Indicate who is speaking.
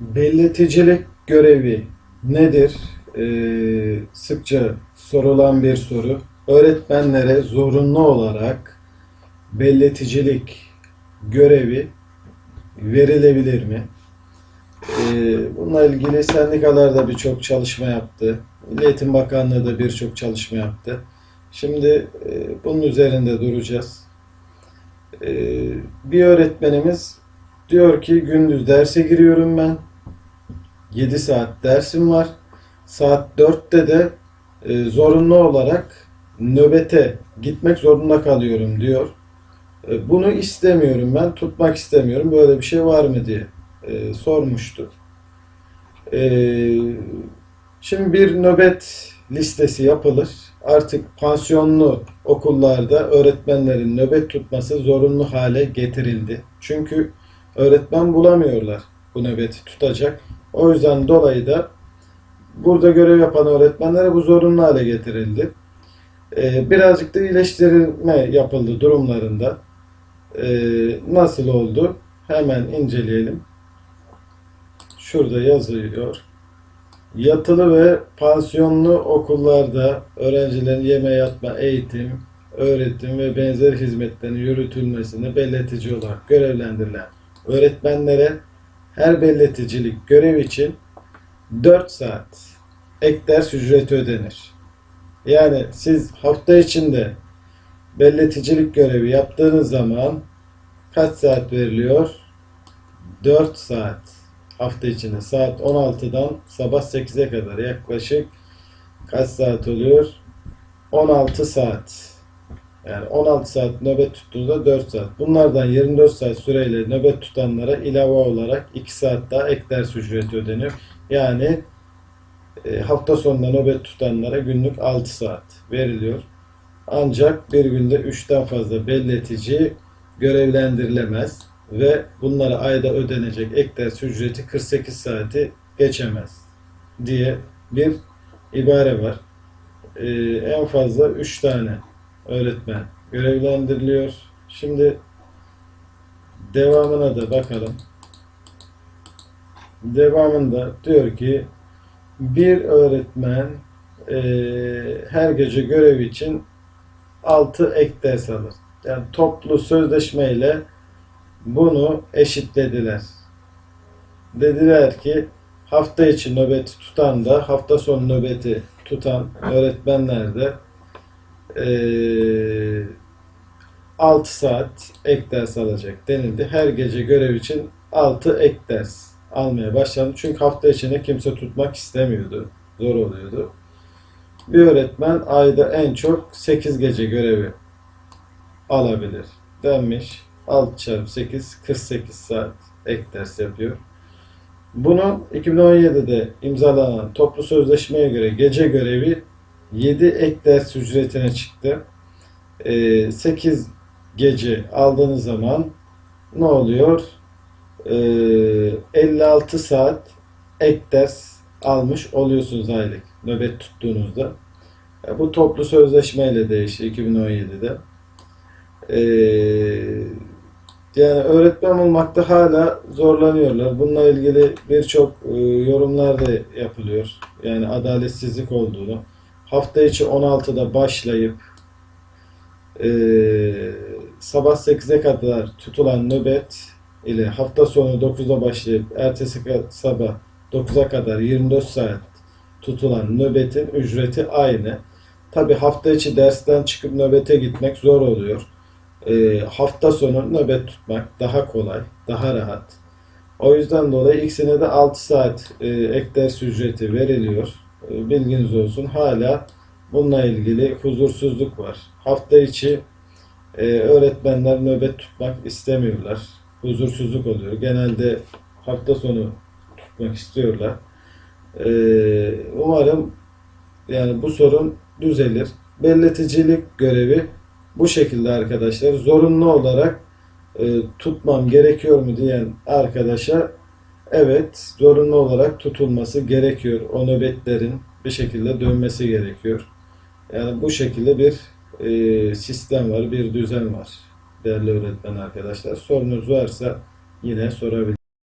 Speaker 1: Belleticilik görevi nedir? Ee, sıkça sorulan bir soru. Öğretmenlere zorunlu olarak belleticilik görevi verilebilir mi? Ee, bununla ilgili sendikalar da birçok çalışma yaptı. Milli Eğitim Bakanlığı da birçok çalışma yaptı. Şimdi e, bunun üzerinde duracağız. Ee, bir öğretmenimiz diyor ki gündüz derse giriyorum ben. 7 saat dersim var. Saat 4'te de e, zorunlu olarak nöbete gitmek zorunda kalıyorum diyor. E, bunu istemiyorum ben, tutmak istemiyorum. Böyle bir şey var mı diye e, sormuştu. E, şimdi bir nöbet listesi yapılır. Artık pansiyonlu okullarda öğretmenlerin nöbet tutması zorunlu hale getirildi. Çünkü öğretmen bulamıyorlar bu nöbeti tutacak. O yüzden dolayı da burada görev yapan öğretmenlere bu zorunlu hale getirildi. Ee, birazcık da iyileştirme yapıldı durumlarında. Ee, nasıl oldu? Hemen inceleyelim. Şurada yazıyor. Yatılı ve pansiyonlu okullarda öğrencilerin yeme yatma, eğitim, öğretim ve benzeri hizmetlerin yürütülmesine belletici olarak görevlendirilen öğretmenlere her belleticilik görev için 4 saat ek ders ücreti ödenir. Yani siz hafta içinde belleticilik görevi yaptığınız zaman kaç saat veriliyor? 4 saat hafta içinde saat 16'dan sabah 8'e kadar yaklaşık kaç saat oluyor? 16 saat. Yani 16 saat nöbet tuttuğunda 4 saat. Bunlardan 24 saat süreyle nöbet tutanlara ilave olarak 2 saat daha ek ders ücreti ödeniyor. Yani e, hafta sonunda nöbet tutanlara günlük 6 saat veriliyor. Ancak bir günde 3'ten fazla belletici görevlendirilemez ve bunlara ayda ödenecek ek ders ücreti 48 saati geçemez diye bir ibare var. Ee, en fazla 3 tane öğretmen görevlendiriliyor. Şimdi devamına da bakalım. Devamında diyor ki bir öğretmen eee, her gece görev için 6 ek ders alır. Yani toplu sözleşmeyle bunu eşitlediler. Dediler ki hafta içi nöbeti tutan da hafta sonu nöbeti tutan öğretmenler de eee 6 saat ek ders alacak denildi. Her gece görev için 6 ek ders almaya başlandı. Çünkü hafta içinde kimse tutmak istemiyordu. Zor oluyordu. Bir öğretmen ayda en çok 8 gece görevi alabilir denmiş. 6 çarpı 8 48 saat ek ders yapıyor. Bunu 2017'de imzalanan toplu sözleşmeye göre gece görevi 7 ek ders ücretine çıktı. Ee, 8 gece aldığınız zaman ne oluyor? Ee, 56 saat ek ders almış oluyorsunuz aylık nöbet tuttuğunuzda. Bu toplu sözleşmeyle değişti 2017'de. Ee, yani öğretmen olmakta hala zorlanıyorlar. Bununla ilgili birçok e, yorumlar da yapılıyor. Yani adaletsizlik olduğunu. Hafta içi 16'da başlayıp e, sabah 8'e kadar tutulan nöbet ile hafta sonu 9'da başlayıp ertesi sabah 9'a kadar 24 saat tutulan nöbetin ücreti aynı. Tabi hafta içi dersten çıkıp nöbete gitmek zor oluyor. E, hafta sonu nöbet tutmak daha kolay, daha rahat. O yüzden dolayı ikisine de 6 saat e, ek ders ücreti veriliyor. E, bilginiz olsun. Hala bununla ilgili huzursuzluk var. Hafta içi e, öğretmenler nöbet tutmak istemiyorlar. Huzursuzluk oluyor. Genelde hafta sonu tutmak istiyorlar. E, umarım yani bu sorun düzelir. Belleticilik görevi bu şekilde arkadaşlar. Zorunlu olarak e, tutmam gerekiyor mu diyen arkadaşa evet zorunlu olarak tutulması gerekiyor. O nöbetlerin bir şekilde dönmesi gerekiyor. Yani bu şekilde bir e, sistem var, bir düzen var değerli öğretmen arkadaşlar. Sorunuz varsa yine sorabilirsiniz.